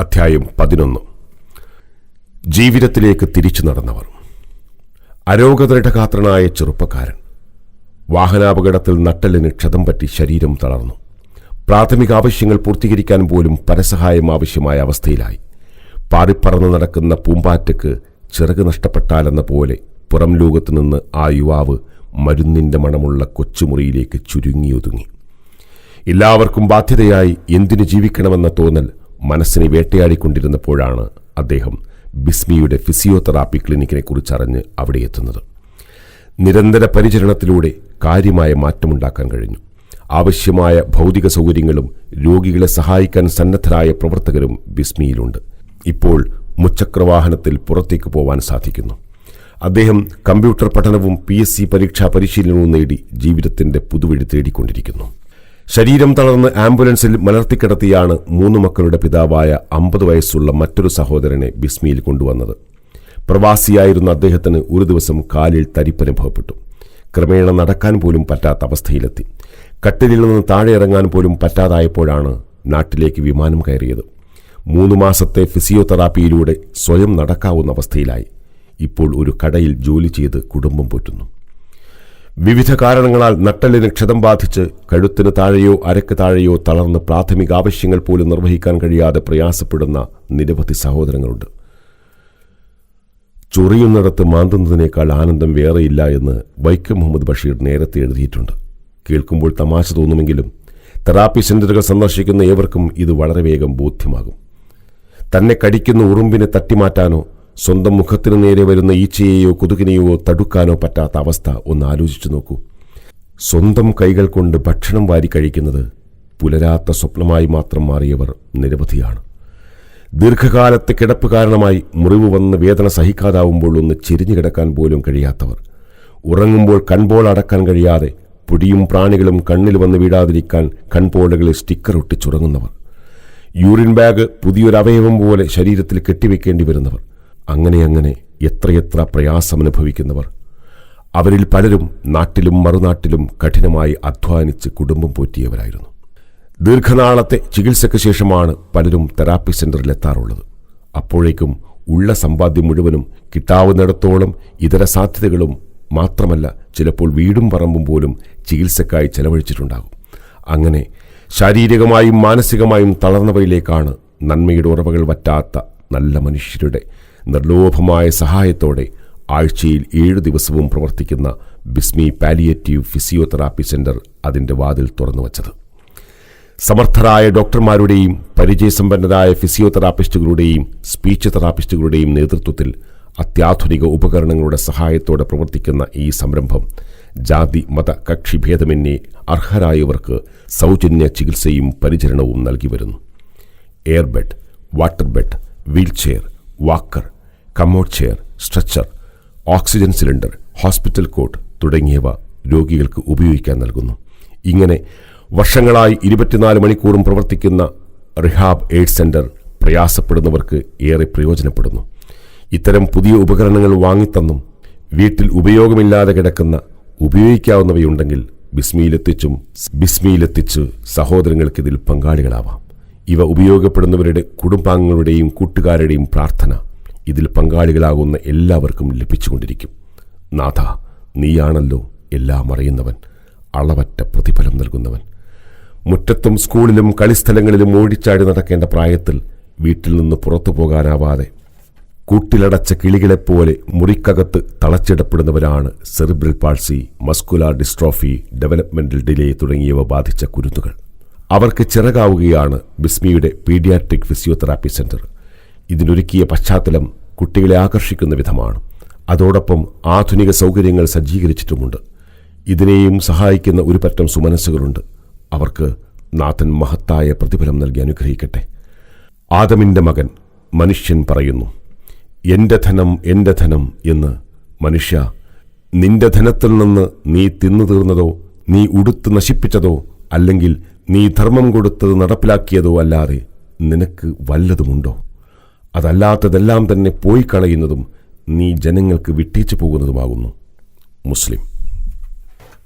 അധ്യായം പതിനൊന്ന്. ജീവിതത്തിലേക്ക് തിരിച്ചു നടന്നവർ. അരോഗദൃഢഗാത്രനായ ചെറുപ്പക്കാരൻ. വാഹനാപകടത്തിൽ നട്ടലിന് ക്ഷതം പറ്റി ശരീരം തളർന്നു. പ്രാഥമിക ആവശ്യങ്ങൾ പൂർത്തീകരിക്കാൻ പോലും പരസഹായം ആവശ്യമായ അവസ്ഥയിലായി. പാറിപ്പറന്ന് നടക്കുന്ന പൂമ്പാറ്റയ്ക്ക് ചിറക് നഷ്ടപ്പെട്ടാലെന്ന പോലെ പുറം ലോകത്തു നിന്ന് ആ യുവാവ് മരുന്നിന്റെ മണമുള്ള കൊച്ചുമുറിയിലേക്ക് ചുരുങ്ങിയൊതുങ്ങി എല്ലാവർക്കും ബാധ്യതയായി എന്തിനു ജീവിക്കണമെന്ന തോന്നൽ മനസ്സിനെ വേട്ടയാടിക്കൊണ്ടിരുന്നപ്പോഴാണ് അദ്ദേഹം ബിസ്മിയുടെ ഫിസിയോതെറാപ്പി ക്ലിനിക്കിനെ കുറിച്ചറിഞ്ഞ് അവിടെ എത്തുന്നത്. നിരന്തര പരിചരണത്തിലൂടെ കാര്യമായ മാറ്റമുണ്ടാക്കാൻ കഴിഞ്ഞു. ആവശ്യമായ ഭൗതിക സൗകര്യങ്ങളും രോഗികളെ സഹായിക്കാൻ സന്നദ്ധരായ പ്രവർത്തകരും ബിസ്മിയിലുണ്ട്. ഇപ്പോൾ മുച്ചക്രവാഹനത്തിൽ പുറത്തേക്ക് പോവാൻ സാധിക്കുന്നു. അദ്ദേഹം കമ്പ്യൂട്ടർ പഠനവും പി എസ് സി പരീക്ഷാ പരിശീലനവും നേടി ജീവിതത്തിന്റെ പുതുവഴി തേടിക്കൊണ്ടിരിക്കുന്നു. ശരീരം തളർന്ന് ആംബുലൻസിൽ മലർത്തിക്കിടത്തിയാണ് മൂന്ന് മക്കളുടെ പിതാവായ അമ്പത് വയസ്സുള്ള മറ്റൊരു സഹോദരനെ ബിസ്മിയിൽ കൊണ്ടുവന്നത്. പ്രവാസിയായിരുന്ന അദ്ദേഹത്തിന് ഒരു ദിവസം കാലിൽ തരിപ്പനുഭവപ്പെട്ടു. ക്രമേണ നടക്കാൻ പോലും പറ്റാത്ത അവസ്ഥയിലെത്തി. കട്ടിലിൽ നിന്ന് താഴെ ഇറങ്ങാൻ പോലും പറ്റാതായപ്പോഴാണ് നാട്ടിലേക്ക് വിമാനം കയറിയത്. മൂന്ന് മാസത്തെ ഫിസിയോതെറാപ്പിയിലൂടെ സ്വയം നടക്കാവുന്ന അവസ്ഥയിലായി. ഇപ്പോൾ ഒരു കടയിൽ ജോലി ചെയ്ത് കുടുംബം പോറ്റുന്നു. വിവിധ കാരണങ്ങളാൽ നട്ടലിന് ക്ഷതം ബാധിച്ച് കഴുത്തിന് താഴെയോ അരക്ക് താഴെയോ തളർന്ന് പ്രാഥമിക ആവശ്യങ്ങൾ പോലും നിർവഹിക്കാൻ കഴിയാതെ പ്രയാസപ്പെടുന്ന നിരവധി സഹോദരങ്ങളുണ്ട്. ചൊറിയുന്നിടത്ത് മാന്തുന്നതിനേക്കാൾ ആനന്ദം വേറെയില്ല എന്ന് വൈക്കം മുഹമ്മദ് ബഷീർ നേരത്തെ എഴുതിയിട്ടുണ്ട്. കേൾക്കുമ്പോൾ തമാശ തോന്നുമെങ്കിലും തെറാപ്പി സെന്ററുകൾ സന്ദർശിക്കുന്ന ഏവർക്കും ഇത് വളരെ വേഗം ബോധ്യമാകും. തന്നെ കടിക്കുന്ന ഉറുമ്പിനെ തട്ടിമാറ്റാനോ സ്വന്തം മുഖത്തിനു നേരെ വരുന്ന ഈച്ചയെയോ കൊതുകിനെയോ തടുക്കാനോ പറ്റാത്ത അവസ്ഥ ഒന്ന് ആലോചിച്ചു നോക്കൂ. സ്വന്തം കൈകൾ കൊണ്ട് ഭക്ഷണം വാരി കഴിക്കുന്നത് പുലരാത്ത സ്വപ്നമായി മാത്രം മാറിയവർ നിരവധിയാണ്. ദീർഘകാലത്തെ കിടപ്പ് കാരണമായി മുറിവ് വന്ന് വേദന സഹിക്കാതാവുമ്പോൾ ഒന്ന് ചെരിഞ്ഞു കിടക്കാൻ പോലും കഴിയാത്തവർ. ഉറങ്ങുമ്പോൾ കൺപോൾ അടക്കാൻ കഴിയാതെ പൊടിയും പ്രാണികളും കണ്ണിൽ വന്ന് വീടാതിരിക്കാൻ കൺപോളുകളിൽ സ്റ്റിക്കർ ഒട്ടിച്ചുറങ്ങുന്നവർ. യൂറിൻ ബാഗ് പുതിയൊരവയവം പോലെ ശരീരത്തിൽ കെട്ടിവെക്കേണ്ടി വരുന്നവർ. അങ്ങനെ അങ്ങനെ എത്രയെത്ര പ്രയാസമനുഭവിക്കുന്നവർ അവരിൽ പലരും നാട്ടിലും മറുനാട്ടിലും കഠിനമായി അധ്വാനിച്ച് കുടുംബം പോറ്റിയവരായിരുന്നു. ദീർഘനാളത്തെ ചികിത്സയ്ക്ക് ശേഷമാണ് പലരും തെറാപ്പി സെന്ററിൽ എത്താറുള്ളത്. അപ്പോഴേക്കും ഉള്ള സമ്പാദ്യം മുഴുവനും കിട്ടാവുന്നിടത്തോളം ഇതര സാധ്യതകളും മാത്രമല്ല ചിലപ്പോൾ വീടും പറമ്പും പോലും ചികിത്സക്കായി ചെലവഴിച്ചിട്ടുണ്ടാകും. അങ്ങനെ ശാരീരികമായും മാനസികമായും തളർന്നവരിലേക്കാണ് നന്മയുടെ ഉറവകൾ വറ്റാത്ത നല്ല മനുഷ്യരുടെ നിർലോഭമായ സഹായത്തോടെ ആഴ്ചയിൽ ഏഴു ദിവസവും പ്രവർത്തിക്കുന്ന ബിസ്മി പാലിയേറ്റീവ് ഫിസിയോതെറാപ്പി സെന്റർ അതിന്റെ വാതിൽ തുറന്നു വച്ചത് സമർത്ഥരായ ഡോക്ടർമാരുടെയും പരിചയസമ്പന്നരായ ഫിസിയോതെറാപ്പിസ്റ്റുകളുടെയും സ്പീച്ച് തെറാപ്പിസ്റ്റുകളുടെയും നേതൃത്വത്തിൽ അത്യാധുനിക ഉപകരണങ്ങളുടെ സഹായത്തോടെ പ്രവർത്തിക്കുന്ന ഈ സംരംഭം ജാതി മത കക്ഷി ഭേദമന്യേ അർഹരായവർക്ക് സൗജന്യ ചികിത്സയും പരിചരണവും നൽകി വരുന്നു. Air bed water bed wheelchair walker commode chair stretcher oxygen cylinder hospital cot തുടങ്ങിയവ രോഗികൾക്ക് ഉപയോഗിക്കാൻ നൽകുന്നു. ഇങ്ങനെ വർഷങ്ങളായി ഇരുപത്തിനാല് മണിക്കൂറും പ്രവർത്തിക്കുന്ന റിഹാബ് എയ്ഡ് സെന്റർ പ്രയാസപ്പെടുന്നവർക്ക് ഏറെ പ്രയോജനപ്പെടുന്നു. ഇത്തരം പുതിയ ഉപകരണങ്ങൾ വാങ്ങിത്തന്നും വീട്ടിൽ ഉപയോഗമില്ലാതെ കിടക്കുന്ന ഉപയോഗിക്കാവുന്നവയുണ്ടെങ്കിൽ ബിസ്മിയിലെത്തിച്ചും ബിസ്മിയിലെത്തിച്ച് സഹോദരങ്ങൾക്കിതിൽ പങ്കാളികളാവാം. ഇവ ഉപയോഗപ്പെടുന്നവരുടെ കുടുംബാംഗങ്ങളുടെയും കൂട്ടുകാരുടെയും പ്രാർത്ഥന ഇതിൽ പങ്കാളികളാകുന്ന എല്ലാവർക്കും ലഭിച്ചുകൊണ്ടിരിക്കും. നാഥ നീയാണല്ലോ എല്ലാം അറിയുന്നവൻ അളവറ്റ പ്രതിഫലം നൽകുന്നവൻ. മുറ്റത്തും സ്കൂളിലും കളിസ്ഥലങ്ങളിലും ഓടിച്ചാടി നടക്കേണ്ട പ്രായത്തിൽ വീട്ടിൽ നിന്ന് പുറത്തു പോകാനാവാതെ കൂട്ടിലടച്ച കിളികളെപ്പോലെ മുറിക്കകത്ത് തളച്ചിടപ്പെടുന്നവരാണ് cerebral palsy muscular dystrophy developmental delay തുടങ്ങിയവ ബാധിച്ച കുരുന്നുകൾ. അവർക്ക് ചിറകാവുകയാണ് ബിസ്മിയുടെ പീഡിയാട്രിക് ഫിസിയോതെറാപ്പി സെന്റർ. ഇതിനൊരുക്കിയ പശ്ചാത്തലം കുട്ടികളെ ആകർഷിക്കുന്ന വിധമാണ്. അതോടൊപ്പം ആധുനിക സൗകര്യങ്ങൾ സജ്ജീകരിച്ചിട്ടുമുണ്ട്. ഇതിനെയും സഹായിക്കുന്ന ഒരു പറ്റം സുമനസ്സുകളുണ്ട്. അവർക്ക് നാഥൻ മഹത്തായ പ്രതിഫലം നൽകി അനുഗ്രഹിക്കട്ടെ. ആദമിന്റെ മകൻ മനുഷ്യൻ പറയുന്നു എന്റെ ധനം എന്റെ ധനം എന്ന് മനുഷ്യ നിന്റെ ധനത്തിൽ നിന്ന് നീ തിന്നു തീർന്നതോ നീ ഉടുത്ത് നശിപ്പിച്ചതോ അല്ലെങ്കിൽ നീ ധർമ്മം കൊടുത്തത് നടപ്പിലാക്കിയതോ അല്ലാതെ നിനക്ക് വല്ലതുമുണ്ടോ? അതല്ലാത്തതെല്ലാം തന്നെ പോയി കളയുന്നതും നീ ജനങ്ങൾക്ക് വിട്ടേച്ചു പോകുന്നതുമാകുന്നു. മുസ്ലിം.